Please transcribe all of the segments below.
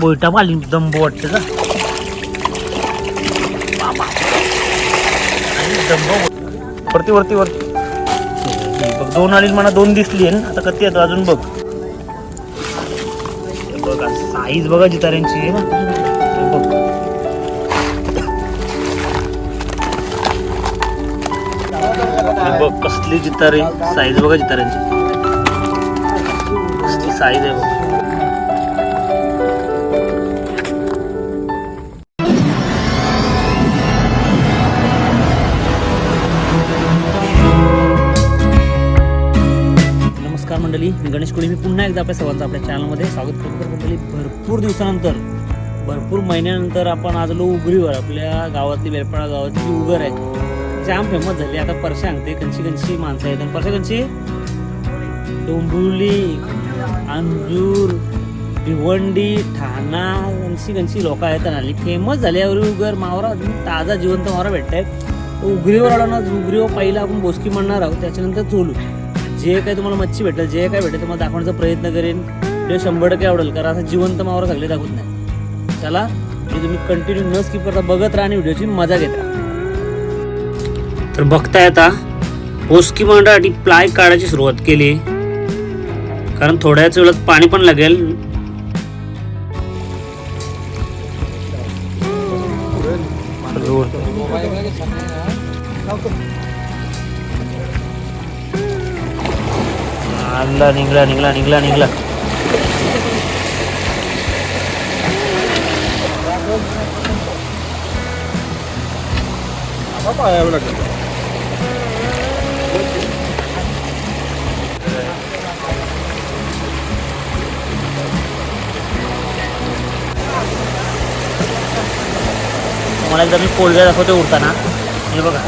बोयटा माली दंबो वाटते का? दंब वरती वरती वरती. बघ दोन आली मला दोन दिसली आहे ना? आता कधी येतो अजून बघ. बघा साईज बघा जिताऱ्यांची. बघ. बघ. कसली जितारे. साईज बघा जिताऱ्यांची. कसली साईज आहे बघ. गणेश कुळे. मी पुन्हा एकदा आपल्या सर्वांचं आपल्या चॅनलमध्ये स्वागत करतो. तर भरपूर दिवसानंतर भरपूर महिन्यानंतर आपण आज लो उगरीवर. आपल्या गावातली वेलपाडा गावातली उगर आहे जाम फेमस झाली. आता परशांग ते कंची कंची माणसं आहेत. आणि परशा कंची डोंबिवली अंजूर भिवंडी ठाणा कंची कंची लोक आहेत. आणि आली फेमस झाली आहे उगर मावरा अजून ताजा जिवंत मावरा भेटत आहे उगरीवर आलो ना उगरीवर पहिला आपण बोसकी म्हणणार आहोत. त्याच्यानंतर चोलू. जे काही तुम्हाला मच्छी भेटेल जे काय भेटेल तुम्हाला दाखवण्याचा प्रयत्न करेन. ते शंभर टक्के आवडेल कारण असं जिवंत मावरा सगळे दाखवत नाही. चला मी तुम्ही कंटिन्यू न स्किप करता बघत राहा आणि व्हिडिओची मजा घेता तर बघताय आता पोस्की मांडासाठी प्लाय काढायची सुरुवात केली. कारण थोड्याच वेळात पाणी पण लागेल. निघला निघला निघला निघला निघला. मला एकदा मी कोळव्या दाखवते उडताना. हे बघा.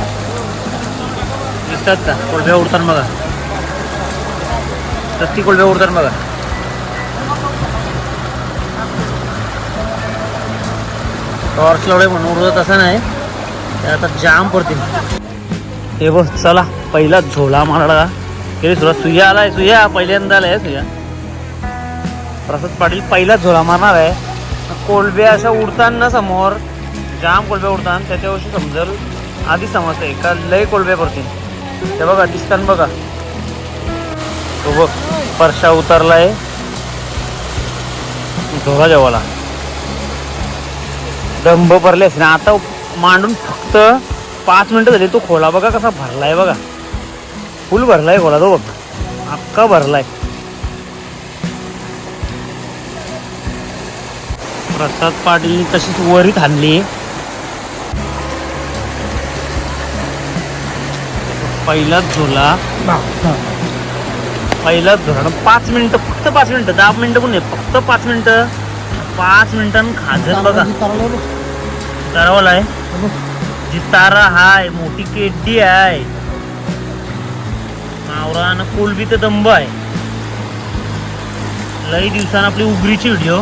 दिसतात का? कोळव्या उडताना बघा. रस्ती कोलब्या उडताना बघा. टॉर्च लावले म्हणून उरत असं नाही. ते आता जाम पडतील. हे बघ चला पहिला झोला मारला हे सुरुवात. सुया आलाय सुया. पहिल्यांदा आलाय सुया. प्रसाद पाटील पहिला झोला मारणार आहे. कोलबे अशा उडताना समोर जाम कोलब्या उडताना त्याच्यावर्षी समजल आधी समजते का लय कोलबे पडतील. ते बघा दिसताना बघा. तो बघ. परशा उतरलाय. झोला जेवाला भरले भरलेस ना आता मांडून फक्त पाच मिनिटं झाली. तो खोला बघा कसा भरलाय बघा. फुल भरलाय खोला तो बघ. अख्खा भरलाय. प्रसाद पाटील तशीच वरीत आणली पहिलाच झोला. पहिलाच झोला पाच मिनिटं फक्त पाच मिनिटं दहा मिनिटं पण नाही फक्त पाच मिनिटं. पाच मिनिटांनी खाजत बघा. तरवला आहे जितारा हाय मोठी केड्डी आहे. मावरा न कोलबी ते दंब आहे. लई दिवसानं आपली उगरीची व्हिडिओ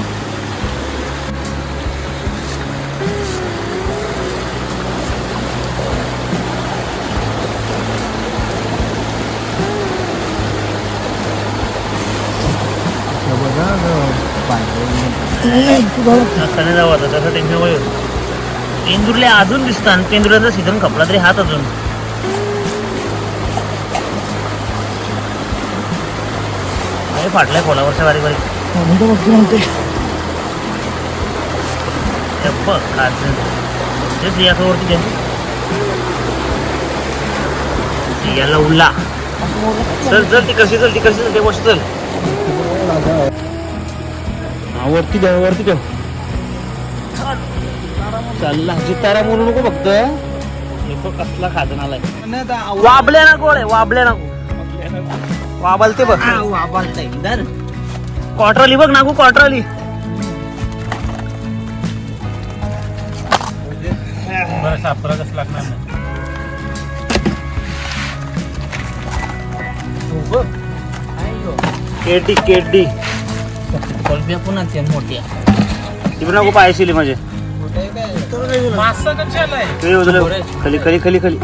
नाही जावं आता तसं टेन्शन पेंदुरले अजून दिसतात पेंदुराचा सीझन कपडा तरी हात अजून. अरे फाटलाय कोलावरच्या बारीक बारीक. बघ तेच याच्यावरती घे याला उल्ला चल चल ती कशी चल ती कशी चल ते गोष्ट चल. हा वरती ठेव वरती ठेव. चालला जितारा म्हणू नको फक्त. हे बघ कसला खाजन आलाय. वाबल्या ना गोळे वाबल्या ना वाबलते बघ. क्वार्टरली बघ नागू क्वार्टरली सापरा कसं लागणार नाही. केटी केटी मोठी तिकडे नको पायशिली माझे. ते उजलं. खाली खाली खाली खाली.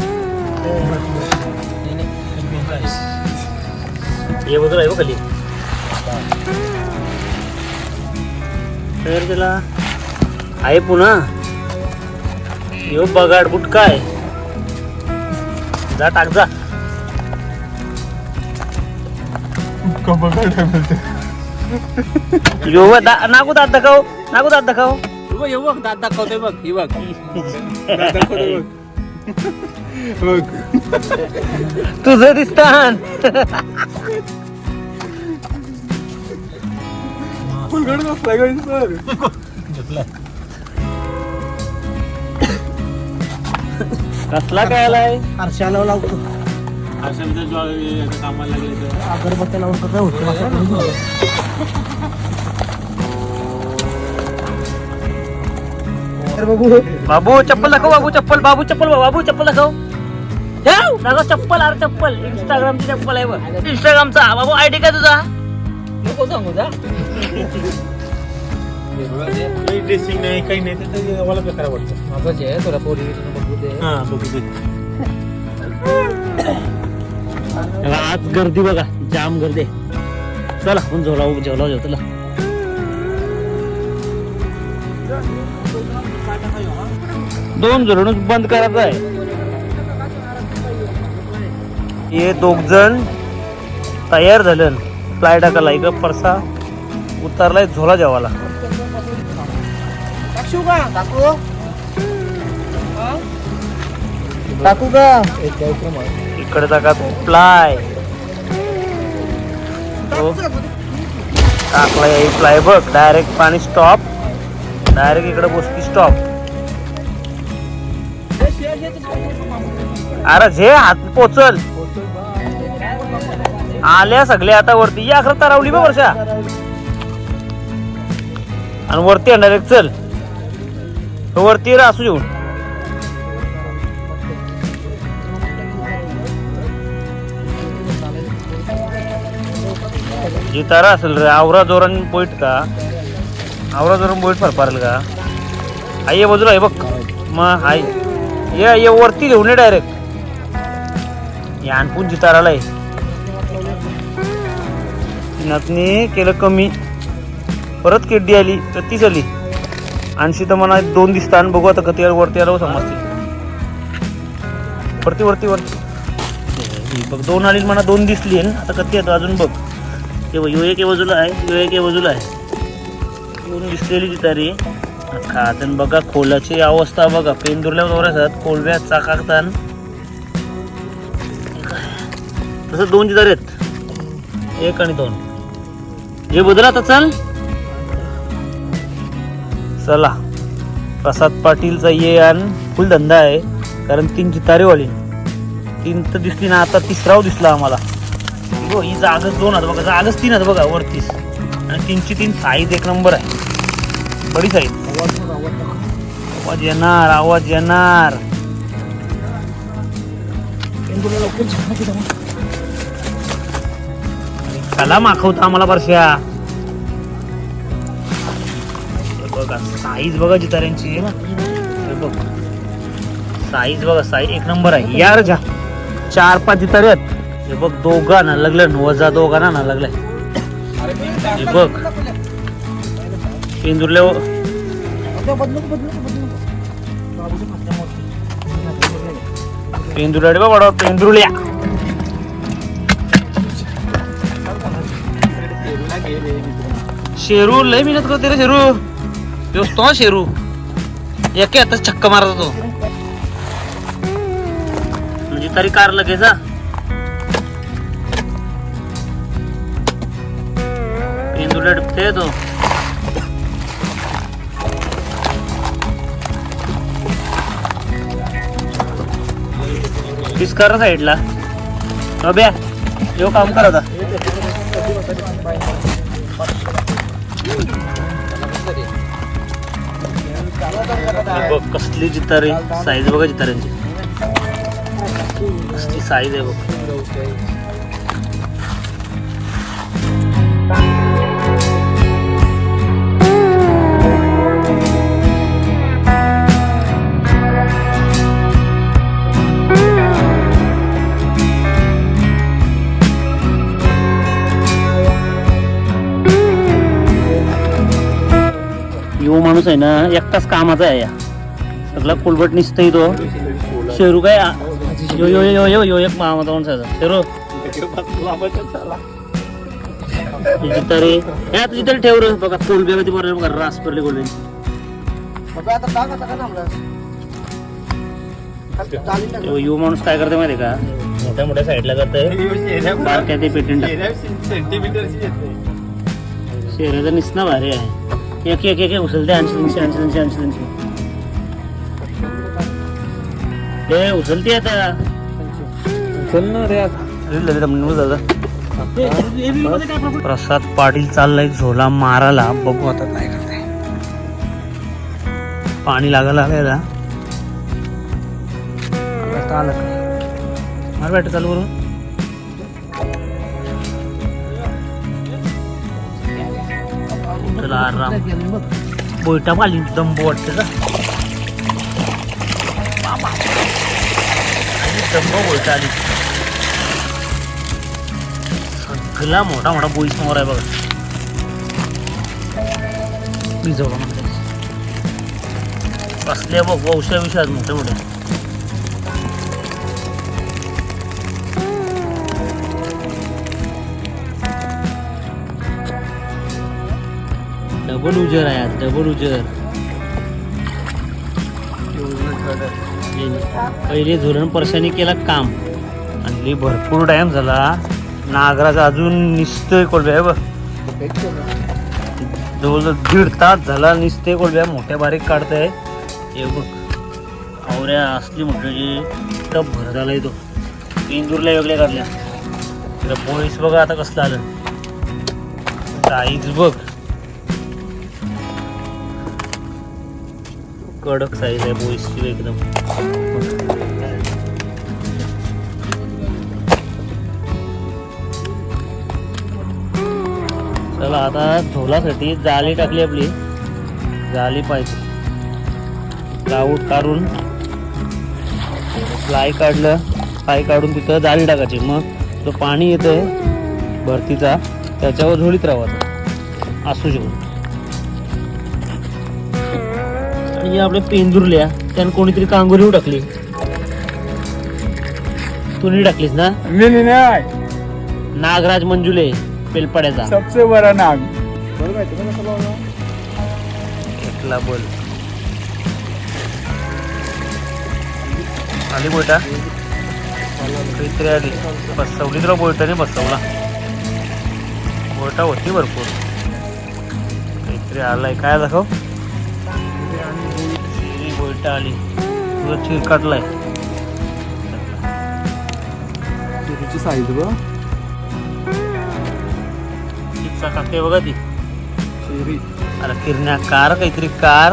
हे उजलं आहे बघ खाली. तर त्याला आहे पुन्हा. यो बगाड बुटका आहे. जा टाक जा. यो नागू दात दाखव नागू दात दाखव. हे बघ हे बघ. दात दाखवतोय बघ. ही बघ. तुझं दिसतान कसला काय आलाय आरशाला लावतो. कामाला लागले तर. अगरबत्त्या लावून कसं होतं? तर बघू बाबू चप्पल दाखव बाबू चप्पल बाबू चप्पल बाबू चप्पल दाखव. ठेव, दाखव चप्पल अरे चप्पल. इंस्टाग्रामची चप्पल आहे बघ. इंस्टाग्रामचा बाबू आयडी काय तुझा? नको सांगू जा? ड्रेसिंग नाही काही नाही. ते तर मला बेकार वाटतं. माझं जे आहे तुला पोरी बघू दे. हा बघू दे. आज गर्दी बघा जाम गर्दी आहे. चला आपण झोला जेवला जेव चला. दोन झोलून बंद करायचं आहे. हे दोघ जण तयार झाले फ्लाय टाकायला इकडं परसा. उतरलाय झोला जेवाला टाकू का? टाकू टाकू का? इकडे टाका फ्लाय टाकला फ्लाय बघ. डायरेक्ट पाणी स्टॉप डायरेक्ट इकडे बोसकी स्टॉप अरे झे हात पोचल. आल्या सगळ्या आता वरती. या अकरा तारावली बघ वर्षा. आणि वरती डायरेक्ट चल. वरती रा असू येऊन जितारा असेल रे आवरा जोरान पोईट का? आवरा जोरान पोईट फरफारेल का? आई ये बाजूला आहे बघ. मग आई. ये ये वरती घेऊन ये डायरेक्ट या आणपून जिताराला आहे नातनी केलं कमी. परत केड्डी आली तर तीच आली. आणशी तर मला दोन दिसता आणि बघू आता कधी वरती आलो समजते. वरती वरती वरती. बघ दोन आली मला दोन दिसली आहे आता कधी येतो अजून बघ. ते यू एके बाजूला आहे यू एके बाजूला आहे. येऊन दिसलेली जितारी खातन बघा खोलाची अवस्था बघा. पेंदुरल्या दोऱ्यात कोलव्या चाकाकतान. तसं दोन जिदार आहेत. एक आणि दोन. हे बदल आता चल. चला प्रसाद पाटीलचा ये आणि फुल धंदा आहे कारण तीन जितारेवाली तीन तर दिसली ना आता तिसराव दिसला आम्हाला. हो ही जागच दोन आहेत बघा. जागच तीन आहेत बघा वरतीच. आणि तीनची तीन साईज एक नंबर आहे. बडी साईज. आवाज येणार आवाज येणार. कला माखवता आम्हाला परश्या बघा साईज बघा जिताऱ्यांची. बघ. साईज बघा साईज एक नंबर आहे. यार जा. चार पाच जितारे आहेत. हे बघ दोघा ना लागलं वजा दोघा ना लागलाय. हे बघ. पेंदुरल्या बदलू बदलू बदलू पेंदुरल्या शेरू लय मेहनत करते रे शेरू. तो हो हा शेरू. एके आता छक्का मारत होतो. म्हणजे तरी कार लगेच हा. पेंदुरल्या डुबते तो. किस कर साईडला अभ्या येऊ काम कर आता बघ कसली जितारे साईज बघा जिताऱ्यांची. कसली साईज आहे बघ. यो माणूस आहे ना एकटाच कामाचा आहे या. सगळा कुलबट निसतंय तो. शेरू काय यो यो यो यो यो एक माणूस आहे शेरू. तुझी तरी. या तरी ठेव रे बघा कोलबे मध्ये बरं बघा रास पडले कोलबे यो यो माणूस काय करते माहिती का? मोठ्या मोठ्या साईडला जातंय. बारक्या ते पेटंट सेंटीमीटरची येते शेराचं निसना भारी आहे. एक एक एक उचलते ऐंशी तीनशे ऐंशी तीनशे ऐंशी तीनशे ते उचलते आता. चल ना रे प्रसाद पाटील चाललाय झोला मारायला. बघू आता काय करते पाणी लागायला. आता. आलं काय मार बॅट चालू करून. चला आराम. बोयटा पाली दंब वाटते का. आणि दंब बोयटा आली. सगळा मोठा मोठा बोई समोर आहे बघा. मी जवळ म्हणते कसल्या बघ वंशा विषयात मोठे मोठे. डबल उजर आहे आज डबल उजर. पहिले धोरण परशाने केला काम. आणि भरपूर टाइम झाला. नागराचा अजून निसतोय कोलब्या बघ. जवळजवळ दीड तास झाला निसते कोलब्या मोठ्या बारीक काढताय. हे बघ. आवऱ्या असली मोठ्याची टप भर झालाय तो. इंदूरला वेगळ्या काढल्या. पोळीस बघा आता कसलं आलं. काहीच बघ. कडक साईज आहे बोईसची एकदम. चला आता झोलासाठी जाळी टाकली आपली. जाळी पाहिजे. लावूट काढून. फ्लाय काढलं फ्लाय काढून तिथं जाळी टाकायची. मग जो पाणी येतंय भरतीचा त्याच्यावर झोळीत राहायचं असू शकतो. आणि आपल्या पेंदुरल्या त्यानं कोणीतरी कांगोरी टाकली तू नाही टाकलीस ना? मी नाही. नागराज मंजुले पेलपाड्याचा. सबसे बरा नाग. बरोबर आहे तुला कसं लावलं एकला बोल. आली बोटा काहीतरी आली. बसवली तुला बोटाने बसवला. बोटा होती भरपूर. काहीतरी आलाय. काय दाखव? चिरी बोटा आली. तुझा चिर काढलाय. तुझी साईज बघ. चिप्सा टाकते बघा ती. शेरी अरे किरण्या कार काहीतरी कार.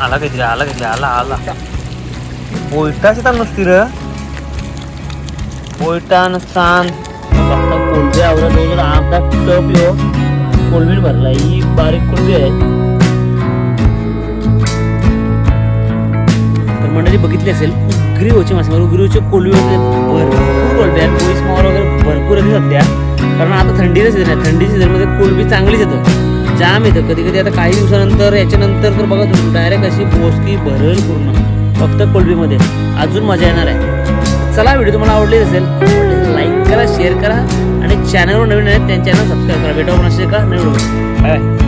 आला काहीतरी आला काहीतरी आला आला. बोयटाची तर नसती र. बोयटान चांद बघता कोलबी आवरा जवळजवळ अर्धा टप यो कोळंबी भरला ही बारीक कोळंबी आहे. तर मंडळी बघितली असेल उग्रीवची मासेमारी उग्रीवचे कोळंबी वगैरे भरपूर कोलबी आहेत पोळीस मावर वगैरे भरपूर येते सध्या. कारण आता थंडीचं सीझन आहे थंडी सीझनमध्ये कोळंबी चांगलीच येतं. जाम येतं. कधी कधी आता काही दिवसानंतर याच्यानंतर तर बघा तुम्ही डायरेक्ट अशी बोसकी भरल पूर्ण. फक्त कोळंबीमध्ये अजून मजा येणार आहे. चला व्हिडिओ तुम्हाला आवडली असेल लाईक करा शेअर करा. आणि चॅनलवर नवीन आहेत त्यांच्या चॅनल सबस्क्राईब करा. भेटू आपण असे का नवीन बाय